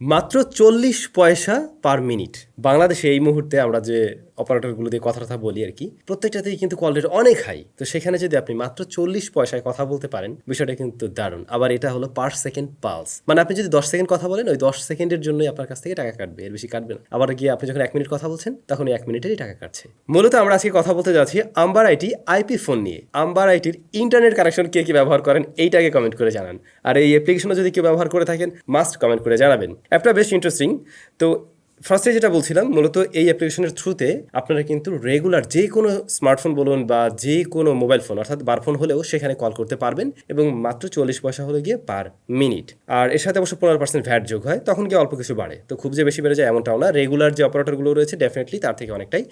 মাত্র চল্লিশ পয়সা পার মিনিট বাংলাদেশে এই মুহূর্তে আমরা যে অপারেটরগুলো দিয়ে কথা কথা বলি আর কি, প্রত্যেকটাতেই কিন্তু কল রেট অনেক হাই তো সেখানে যদি আপনি মাত্র চল্লিশ পয়সায় কথা বলতে পারেন, বিষয়টা কিন্তু দারুণ। আবার এটা হলো পার সেকেন্ড পালস মানে আপনি যদি দশ সেকেন্ড কথা বলেন, ওই দশ সেকেন্ডের জন্যই আপনার কাছ থেকে টাকা কাটবে, এর বেশি কাটবে না। আবার গিয়ে আপনি যখন এক মিনিট কথা বলছেন, তখন এক মিনিটেরই টাকা কাটছে। মূলত আমরা আজকে কথা বলতে যাচ্ছি আম্বার আইটি আইপি ফোন নিয়ে। আম্বার আইটির ইন্টারনেট কানেকশন কে কি ব্যবহার করেন এইটাকে কমেন্ট করে জানান। আর এই অ্যাপ্লিকেশনও যদি কেউ ব্যবহার করে থাকেন মাস্ট কমেন্ট করে জানাবেন। অ্যাপটা বেশ ইন্টারেস্টিং তো ফার্স্টে যেটা বলছিলাম, মূলত এই অ্যাপ্লিকেশনের থ্রুতে আপনারা কিন্তু রেগুলার যে কোনো স্মার্টফোন বলুন বা যে কোনো মোবাইল ফোন অর্থাৎ বার ফোন হলেও সেখানে কল করতে পারবেন এবং মাত্র চল্লিশ পয়সা হলে গিয়ে পার মিনিট আর এর সাথে অবশ্য পনেরো পার্সেন্ট ভ্যাট যোগ হয়, তখন গিয়ে অল্প কিছু বাড়ে। তো খুব যে বেশি বেড়ে যায় এমনটাও না রেগুলার যে অপারেটরগুলো রয়েছে ডেফিনেটলি তার থেকে অনেকটাই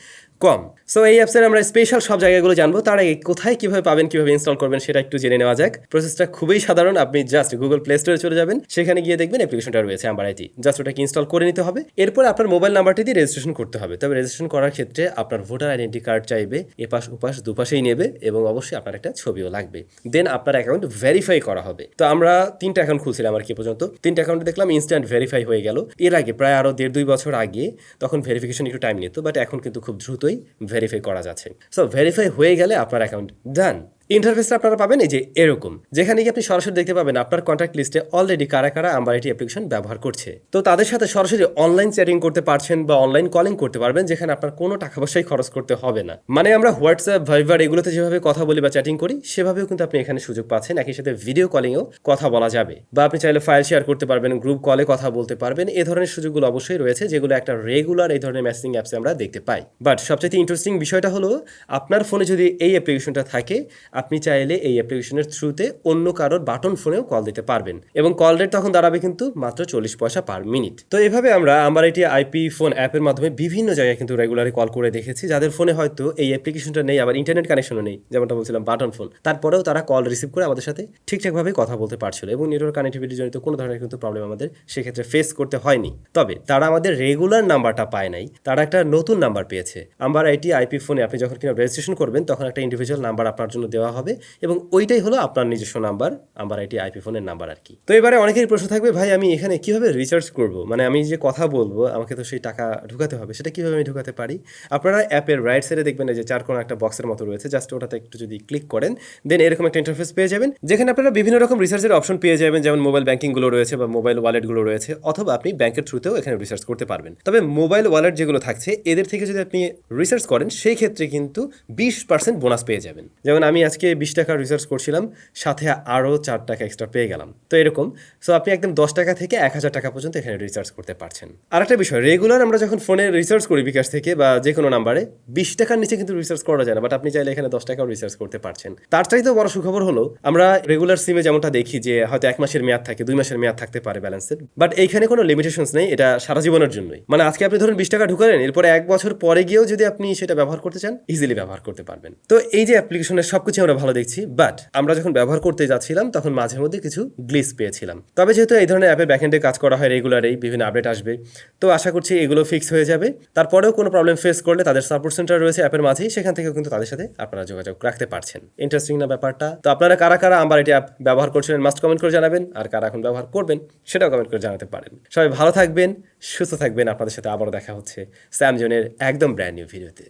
কম। সো এই অ্যাপসের আমরা স্পেশাল সব জায়গাগুলো জানব, তার আগে কোথায় কীভাবে পাবেন, কীভাবে ইনস্টল করবেন, সেটা একটু জেনে নেওয়া যাক। প্রসেসটা খুবই সাধারণ, আপনি জাস্ট গুগল প্লে স্টোরে চলে যাবেন, সেখানে গিয়ে দেখবেন অ্যাপ্লিকেশনটা রয়েছে আমার আইটি জাস্ট ওটাকে ইনস্টল করে নিতে হবে। এরপর আপনার মোবাইল নাম্বারটি দিয়ে রেজিস্ট্রেশন করতে হবে। তবে রেজিস্ট্রেশন করার ক্ষেত্রে আপনার ভোটার আইডেন্টি কার্ড চাইবে, এপাশ ওপাশ দুপাশেই নেবে এবং অবশ্যই আপনার একটা ছবিও লাগবে। দেন আপনার অ্যাকাউন্ট ভেরিফাই করা হবে। তো আমরা তিনটা অ্যাকাউন্ট খুলছিলাম আর কি পর্যন্ত। তিনটা অ্যাকাউন্টে দেখলাম ইনস্ট্যান্ট ভেরিফাই হয়ে গেল। এর আগে প্রায় আরও দেড় দুই বছর আগে তখন ভেরিফিকেশন একটু টাইম নিত বাট এখন কিন্তু খুব দ্রুতই ভেরিফাই করা যাচ্ছে। সো ভেরিফাই হয়ে গেলে আপনার অ্যাকাউন্ট ডান ইন্টারফেসটা আপনারা পাবেন এই যে এরকম, যেখানে গিয়ে আপনি সরাসরি দেখতে পাবেন আপনার কন্ট্যাক্ট লিস্টে অলরেডি কারা কারা আমার এটি অ্যাপ্লিকেশন ব্যবহার করছে। তো তাদের সাথে সরাসরি অনলাইন চ্যাটিং করতে পারছেন বা অনলাইন কলিং করতে পারবেন, যেখানে আপনার কোনো টাকা পয়সাই খরচ করতে হবে না। মানে আমরা হোয়াটসঅ্যাপ ভাইবার এগুলোতে যেভাবে কথা বলি বা চ্যাটিং করি, সেভাবেও কিন্তু আপনি এখানে সুযোগ পাচ্ছেন, একই সাথে ভিডিও কলিংয়েও কথা বলা যাবে। বা আপনি চাইলে ফাইল শেয়ার করতে পারবেন গ্রুপ কলে কথা বলতে পারবেন, এ ধরনের সুযোগগুলো অবশ্যই রয়েছে, যেগুলো একটা রেগুলার এই ধরনের মেসেজিং অ্যাপসে আমরা দেখতে পাই। বাট সবচেয়ে ইন্টারেস্টিং বিষয়টা হলো, আপনার ফোনে যদি এই অ্যাপ্লিকেশনটা থাকে আপনি চাইলে এই অ্যাপ্লিকেশনের থ্রুতে অন্য কারোর বাটন ফোনেও কল দিতে পারবেন। এবং কল রেট তখন দাঁড়াবে কিন্তু মাত্র চল্লিশ পয়সা পার মিনিট তো এভাবে আমরা আমার এটি আইপি ফোন অ্যাপের মাধ্যমে বিভিন্ন জায়গায় কিন্তু রেগুলারই কল করে দেখেছি। যাদের ফোনে হয়তো এই অ্যাপ্লিকেশনটা নেই, আবার ইন্টারনেট কানেকশনও নেই, যেমনটা বলছিলাম বাটন ফোন তারপরেও তারা কল রিসিভ করে আমাদের সাথে ঠিকঠাকভাবে কথা বলতে পারছিল এবং নেটওয়ার্ক কানেক্টিভিটি জনিত কোনো ধরনের কিন্তু প্রবলেম আমাদের সেক্ষেত্রে ফেস করতে হয়নি। তবে তারা আমাদের রেগুলার নাম্বারটা পায় নাই, তারা একটা নতুন নাম্বার পেয়েছে। আমার আইটি আইপি ফোনে আপনি যখন কিনা রেজিস্ট্রেশন করবেন, তখন একটা ইন্ডিভিজুয়াল নাম্বার আপনার জন্য দেওয়া হবে এবং ওইটাই হলো আপনার নিজস্ব নাম্বার, আমার আইটি, আইপি ফোনের নাম্বার আর কি। তো এবারে অনেকেরই প্রশ্ন থাকবে, ভাই, আমি এখানে কীভাবে রিচার্জ করব? মানে আমি যে কথা বলব, আমাকে তো সেই টাকা ঢুকাতে হবে, সেটা কীভাবে আমি ঢুকাতে পারি? আপনারা অ্যাপের রাইট সাইডে দেখবেন যে চার কোনো একটা বক্সের মতো রয়েছে জাস্ট ওটাতে একটু যদি ক্লিক করেন দেন এরকম একটা ইন্টারফেস পেয়ে যাবেন, যেখানে আপনারা বিভিন্ন রকম রিসার্চের অপশন পেয়ে যাবেন, যেমন মোবাইল ব্যাঙ্কিংগুলো রয়েছে বা মোবাইল ওয়ালেটগুলো রয়েছে, অথবা আপনি ব্যাংকের থ্রুতেও এখানে রিসার্চ করতে পারবেন। তবে মোবাইল ওয়ালেট যেগুলো থাকছে, এদের থেকে যদি আপনি রিসার্চ করেন, সেই ক্ষেত্রে কিন্তু বিশ পার্সেন্ট বোনাস পেয়ে যাবেন। যেমন আমি আজকে বিশ টাকা রিসার্চ করছিলাম, সাথে আরও চার টাকা এক্সট্রা পেয়ে গেলাম। তো এরকম। সো আপনি একদম দশ টাকা থেকে এক হাজার টাকা পর্যন্ত এখানে রিচার্জ করতে পারছেন। আর একটা বিষয় রেগুলার আমরা যখন ফোনে রিচার্জ করি বিকাশ থেকে বা যে কোনো নাম্বারে বিশ টাকার নিচে কিন্তু রিচার্জ করা যায় না বাট আপনি চাইলে এখানে দশ টাকাও রিচার্জ করতে পারছেন। তার চাইতেও বড় সুখবর হলো, আমরা রেগুলার সিমে যেমনটা দেখি যে হয়তো এক মাসের মেয়াদ থাকে, দুই মাসের মেয়াদ থাকতে পারে ব্যালেন্সের বাট এইখানে কোনো লিমিটেশনস নেই, এটা সারা জীবনের জন্যই। মানে আজকে আপনি ধরুন বিশ টাকা ঢুকালেন, এরপরে এক বছর পরে গিয়েও যদি আপনি সেটা ব্যবহার করতে চান ইজিলি ব্যবহার করতে পারবেন। তো এই যে অ্যাপ্লিকেশনের সবকিছু আমরা ভালো দেখছি বাট আমরা যখন ব্যবহার করতে যাচ্ছিলাম, তখন মাঝে মধ্যে কিছু গ্লিস পেয়েছিলাম। তবে যেহেতু এই ধরনের অ্যাপে ব্যাকএন্ডে কাজ করা হয় রেগুলারই বিভিন্ন আপডেট আসবে, তো আশা করছি এগুলো ফিক্স হয়ে যাবে। তারপরেও কোনো প্রবলেম ফেস করলে তাদের সাপোর্ট সেন্টার রয়েছে অ্যাপের মাঝেই, সেখান থেকে কিন্তু তাদের সাথে আপনারা যোগাযোগ রাখতে পারছেন। ইন্টারেস্টিং না ব্যাপারটা? তো আপনারা কারা কারা আমার এটি অ্যাপ ব্যবহার করছিলেন মাস্ট কমেন্ট করে জানাবেন, আর কারা এখন ব্যবহার করবেন, সেটাও কমেন্ট করে জানাতে পারেন। সবাই ভালো থাকবেন, সুস্থ থাকবেন, আপনাদের সাথে আবারও দেখা হচ্ছে স্যামজনের একদম ব্র্যান্ড নিউ ভিডিওতে